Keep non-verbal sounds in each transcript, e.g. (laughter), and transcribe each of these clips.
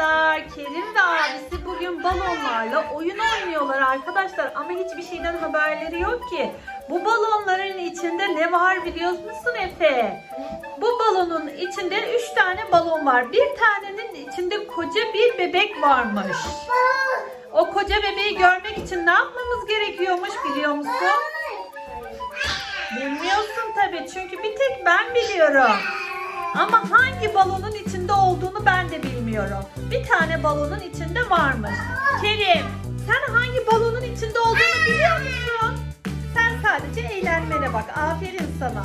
arkadaşlar. Kerim ve abisi bugün balonlarla oyun oynuyorlar arkadaşlar. Ama hiçbir şeyden haberleri yok ki. Bu balonların içinde ne var biliyor musun Efe? Bu balonun içinde 3 tane balon var. Bir tanenin içinde koca bir bebek varmış. O koca bebeği görmek için ne yapmamız gerekiyormuş biliyor musun? Bilmiyorsun tabii çünkü bir tek ben biliyorum. Ama hangi balonun içinde olduğunu ben de bilmiyorum. Bir tane balonun içinde varmış. Kerim, sen hangi balonun içinde olduğunu biliyor musun? Sen sadece eğlenmene bak. Aferin sana.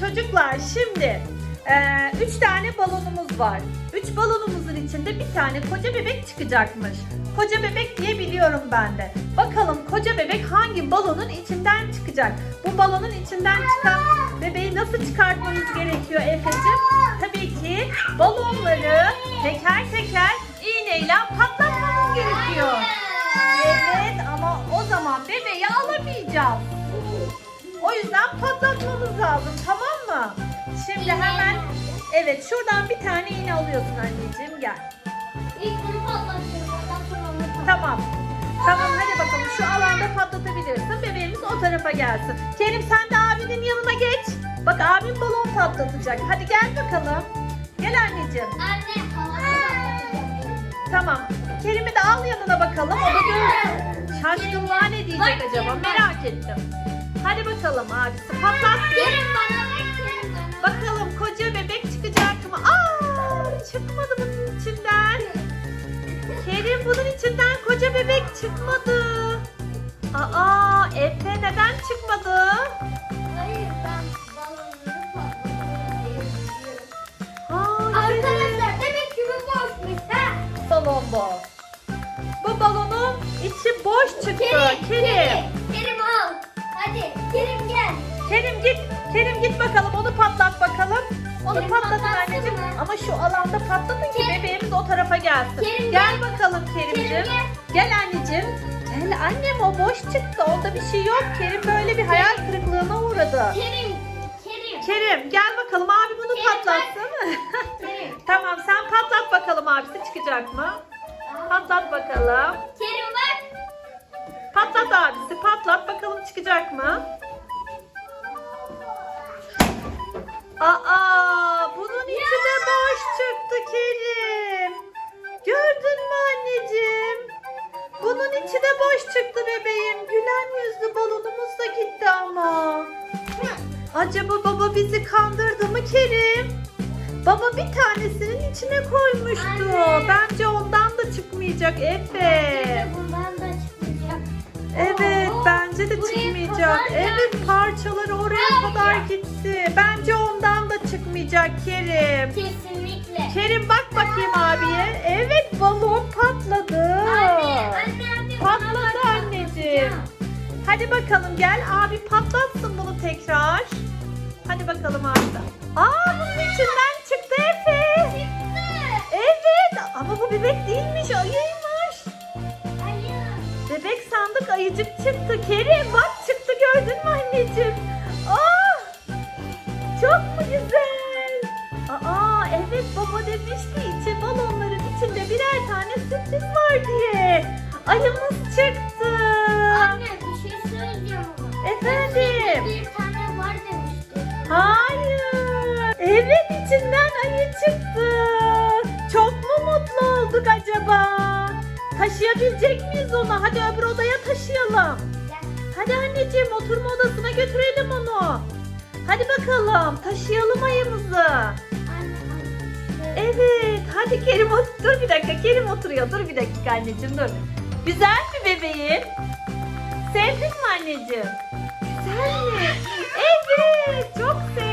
Çocuklar şimdi eee, üç tane balonumuz var. Üç balonumuzun içinde bir tane koca bebek çıkacakmış. Koca bebek diye biliyorum ben de. Bakalım koca bebek hangi balonun içinden çıkacak? Bu balonun içinden çıkan bebeği nasıl çıkartmamız gerekiyor Efe'cim? Balonları teker teker iğneyle patlatmamız gerekiyor. Evet ama o zaman bebeği alamayacağız. O yüzden patlatmamız lazım tamam mı? Şimdi hemen evet şuradan bir tane iğne alıyorsun anneciğim gel. İlk bunu patlatıyorum. Ondan sonra onu patlatıyorum. Tamam. Tamam hadi bakalım şu alanda patlatabilirsin. Bebeğimiz o tarafa gelsin. Kerim sen de abinin yanına geç. Bak abin balon patlatacak. Hadi gel bakalım. Gel anneciğim. Anne. Tamam. Kerim'i de al yanına bakalım. O da görsün. Şaşkınlığa ne diyecek Bak, acaba? Kerim, bak. Merak ettim. Hadi bakalım abisi patlatsın. Gelin bana bana. Bakalım koca bebek çıkacak mı? Aa, çıkmadı bunun içinden. Kerim bunun içinden koca bebek çıkmadı. Aa, Efe neden çıkmadı? Balon bu. Balonun içi boş çıktı. Kerim, Kerim. Kerim, Kerim al. Hadi Kerim gel. Kerim git. Kerim git bakalım onu patlat bakalım. Onu Kerim patlatın patlatsın anneciğim. mı? Ama şu alanda patlatın ki Kerim. bebeğimiz o tarafa gelsin. Kerim gel gel. bakalım Kerimciğim. Kerim gel. Gel anneciğim. Gel annem o boş çıktı. Onda bir şey yok. Kerim böyle bir hayal kırıklığına uğradı. Kerim, Kerim. Kerim gel bakalım abi bunu Kerim, patlatsın. (laughs) Kerim. tamam sen patlat bakalım abisi çıkacak mı? Patlat bakalım. Kerim bak. Patlat abisi patlat bakalım çıkacak mı? Aa bunun içi de boş çıktı Kerim. Gördün mü anneciğim? Bunun içi de boş çıktı bebeğim. Gülen yüzlü balonumuz da gitti ama. Acaba baba bizi kandırdı mı Kerim? Baba bir tanesinin içine koymuştu. Anne. Bence ondan da çıkmayacak Efe. Bundan da çıkacak. Evet Oo, bence de çıkmayacak. Evet gelmiş. parçaları oraya Ay kadar gitti. Bence ondan da çıkmayacak Kerim. Kesinlikle. Kerim bak bakayım abiye. Evet balon patladı. Anne, anne, anne. Patladı anneciğim. Hadi bakalım gel abi patlatsın bunu tekrar. Hadi bakalım abi. Aa bunun içinden ayıcık çıktı. Kerim bak çıktı gördün mü anneciğim? Aa, çok mu güzel? Aa evet baba demişti içi balonların içinde birer tane sürpriz var diye. Ayımız çıktı. Anne bir şey söyleyeceğim ama. Efendim? Bir tane var demişti. Hayır. Evet içinden ayı çıktı. Çok mu mutlu olduk acaba? Taşıyabilecek miyiz onu? Hadi öbür odaya taşıyalım. Gel. Hadi anneciğim oturma odasına götürelim onu. Hadi bakalım taşıyalım ayımızı. Evet hadi Kerim otur. Dur bir dakika Kerim oturuyor. Dur bir dakika anneciğim dur. Güzel mi bebeğim? Sevdin mi anneciğim? Güzel mi? (laughs) Evet çok sevdi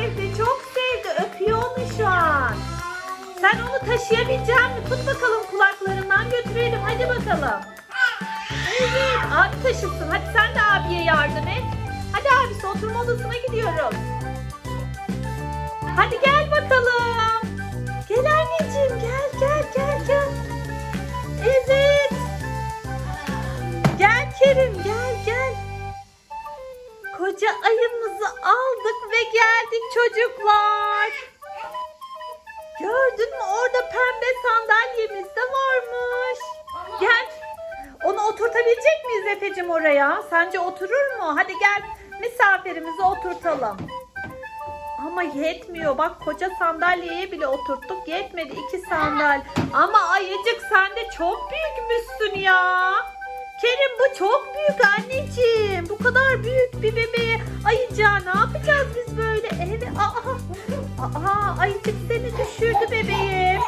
Sen onu taşıyabilecek misin? Tut bakalım kulaklarından götürelim. Hadi bakalım. Evet abi taşısın. Hadi sen de abiye yardım et. Hadi abisi oturma odasına gidiyoruz. Hadi gel bakalım. Gel anneciğim gel gel gel gel. Evet. Gel Kerim gel gel. Koca ayımızı aldık ve geldik çocuklar. Efe'cim oraya? Sence oturur mu? Hadi gel misafirimizi oturtalım. Ama yetmiyor. Bak koca sandalyeye bile oturttuk. Yetmedi iki sandalye. Ama ayıcık sen de çok büyükmüşsün ya. Kerim bu çok büyük anneciğim. Bu kadar büyük bir bebeğe ayıcağı ne yapacağız biz böyle? Evet. Aa, aa, ayıcık seni düşürdü bebeğim.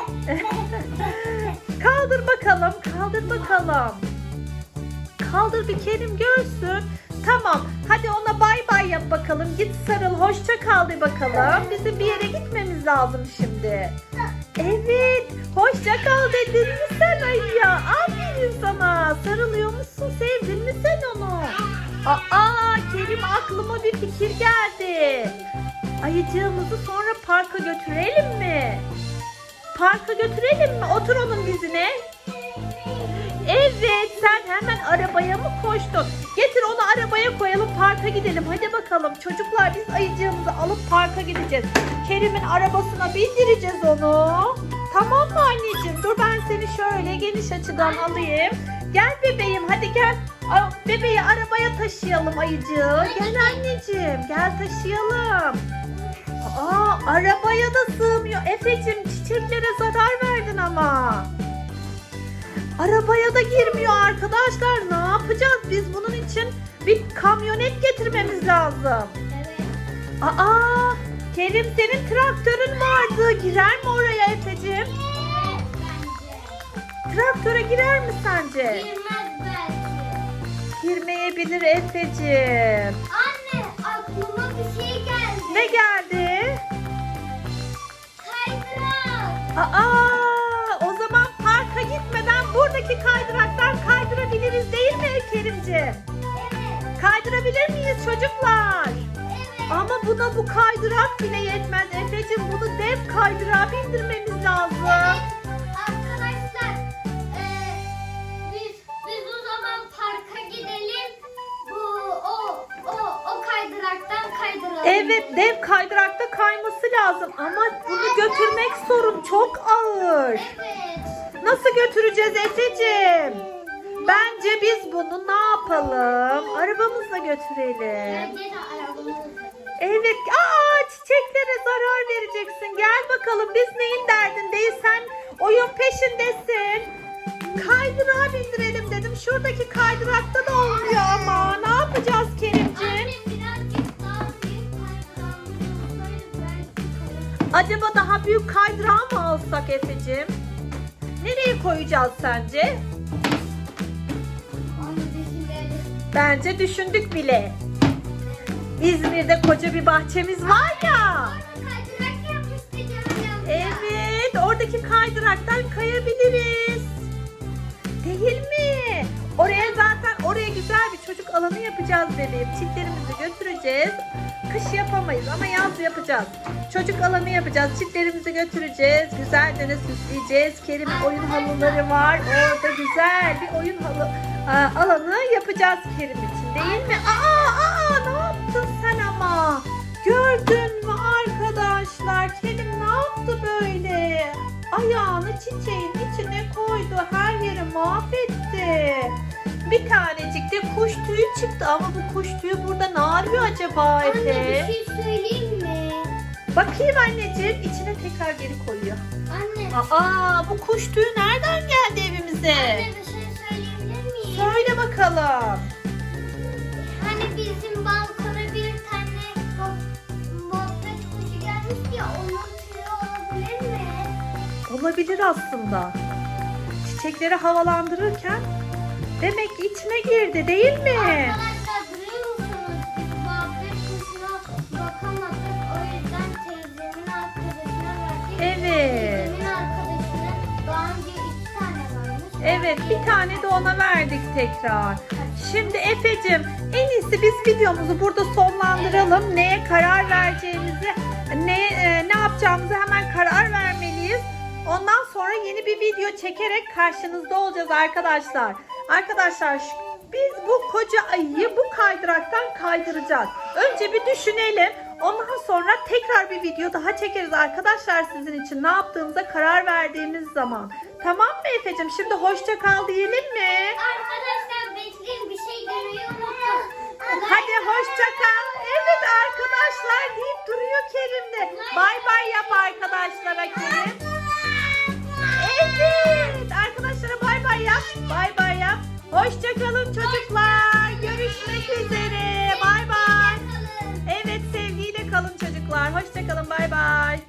(laughs) kaldır bakalım. Kaldır bakalım. Kaldır bir Kerim görsün. Tamam. Hadi ona bay bay yap bakalım. Git sarıl. Hoşça kal de bakalım. Bizim bir yere gitmemiz lazım şimdi. Evet. Hoşça kal dedin mi sen Ayya? Aferin sana. Sarılıyor musun? Sevdin mi sen onu? Aa Kerim aklıma bir fikir geldi. Ayıcığımızı sonra parka götürelim mi? Parka götürelim mi? Otur onun dizine. Evet sen hemen arabaya mı koştun? Getir onu arabaya koyalım parka gidelim. Hadi bakalım çocuklar biz ayıcığımızı alıp parka gideceğiz. Kerim'in arabasına bindireceğiz onu. Tamam mı anneciğim? Dur ben seni şöyle geniş açıdan alayım. Gel bebeğim hadi gel. Bebeği arabaya taşıyalım ayıcığı. Gel anneciğim gel taşıyalım. Aa arabaya da sığmıyor. Efe'cim çiçeklere zarar verdin ama. Arabaya da girmiyor arkadaşlar. Ne yapacağız? Biz bunun için bir kamyonet getirmemiz lazım. Evet. Aa, Kerim senin traktörün vardı. Girer mi oraya Efe'cim? Traktöre girer mi sence? Girmez belki. Girmeyebilir Efe'cim. Anne aklıma bir şey geldi. Ne geldi? Kaydırak. Aa, buradaki kaydıraktan kaydırabiliriz değil mi Kerimciğim? Evet. Kaydırabilir miyiz çocuklar? Evet. Ama buna bu kaydırak bile yetmez. Efe'cim bunu dev kaydırağa bindirmemiz lazım. Arkadaşlar eee, biz biz o zaman parka gidelim. Bu o o o kaydıraktan kaydıralım. Evet dev kaydırakta kayması lazım ama bunu götürmek sorun çok ağır. Evet. Nasıl götüreceğiz Efe'cim? Bence biz bunu ne yapalım? Arabamızla götürelim. Bence de arabamız. Evet. Aa çiçeklere zarar vereceksin. Gel bakalım biz neyin derdindeyiz? Sen oyun peşindesin. Kaydırağa bindirelim dedim. Şuradaki kaydırakta da olmuyor ama. Ne yapacağız Kerimciğim? Acaba daha büyük kaydırağı mı alsak Efe'cim? Nereye koyacağız sence? Onu düşünelim. Bence düşündük bile. İzmir'de koca bir bahçemiz var ya. Orada kaydırak yapmıştı canım. Evet, oradaki kaydıraktan kayabiliriz. Değil mi? Oraya zaten oraya güzel bir çocuk alanı yapacağız bebeğim. Çitlerimizi götüreceğiz. Kış yapamayız ama yaz yapacağız. Çocuk alanı yapacağız. Çitlerimizi götüreceğiz. Güzelce de süsleyeceğiz. Kerim'in oyun halıları var. Orada güzel bir oyun halı aa, alanı yapacağız Kerim için. Değil mi? Aa, aa, ne yaptın sen ama? Gördün mü arkadaşlar? Kerim ne yaptı böyle? Ayağını çiçeğin içine koydu. Her yeri mahvetti. Bir tanecik de kuş tüyü çıktı ama bu kuş tüyü burada ne arıyor acaba Anne Efe? bir şey söyleyeyim mi? Bakayım anneciğim içine tekrar geri koyuyor. Anne. Aa bu kuş tüyü nereden geldi evimize? Anne bir şey söyleyebilir miyim? Söyle bakalım. Hani bizim balkona bir tane muhabbet kuşu gelmişti ya onun tüyü olabilir mi? Olabilir aslında. Çiçekleri havalandırırken demek içine girdi değil mi? Arkadaşlar biliyor musunuz? Muhabbet kuşuna bakamadık. O yüzden teyzemin arkadaşına verdik. Evet. Teyzemin arkadaşına daha önce iki tane varmış. Evet bir tane de ona verdik tekrar. Şimdi Efe'cim en iyisi biz videomuzu burada sonlandıralım. Neye karar vereceğimizi, ne e, ne yapacağımızı hemen karar vermeliyiz. Ondan sonra yeni bir video çekerek karşınızda olacağız arkadaşlar. Arkadaşlar biz bu koca ayıyı bu kaydıraktan kaydıracağız. Önce bir düşünelim. Ondan sonra tekrar bir video daha çekeriz arkadaşlar sizin için ne yaptığımıza karar verdiğimiz zaman. Tamam mı Efe'cim? Şimdi hoşça kal diyelim mi? Arkadaşlar bekleyin bir şey görüyor? Hadi hoşça kal. Evet arkadaşlar deyip duruyor Kerim'de. Bay bay yap arkadaşlara Kerim. Bay bay yap. Hoşçakalın çocuklar. Görüşmek üzere. Bay bay. Evet sevgiyle kalın çocuklar. Hoşçakalın. Bay bay.